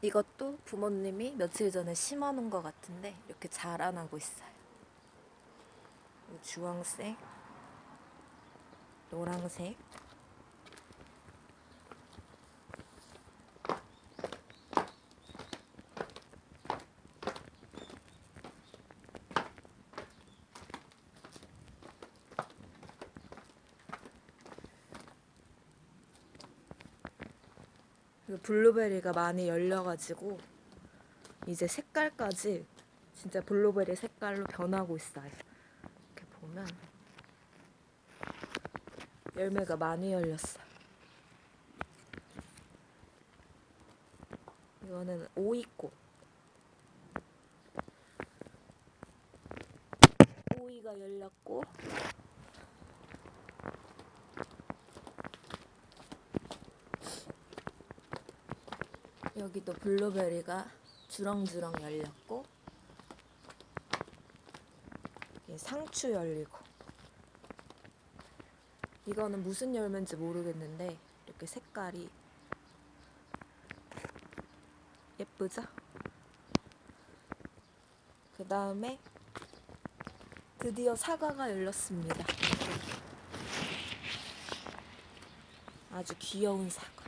이것도 부모님이 며칠 전에 심어놓은 것 같은데 이렇게 자라나고 있어요. 이 주황색, 노랑색. 블루베리가 많이 열려가지고 이제 색깔까지 진짜 블루베리 색깔로 변하고 있어요. 이렇게 보면 열매가 많이 열렸어요. 이거는 오이꽃. 오이가 열렸고 여기도 블루베리가 주렁주렁 열렸고 상추 열리고 이거는 무슨 열매인지 모르겠는데 이렇게 색깔이 예쁘죠? 그 다음에 드디어 사과가 열렸습니다. 아주 귀여운 사과.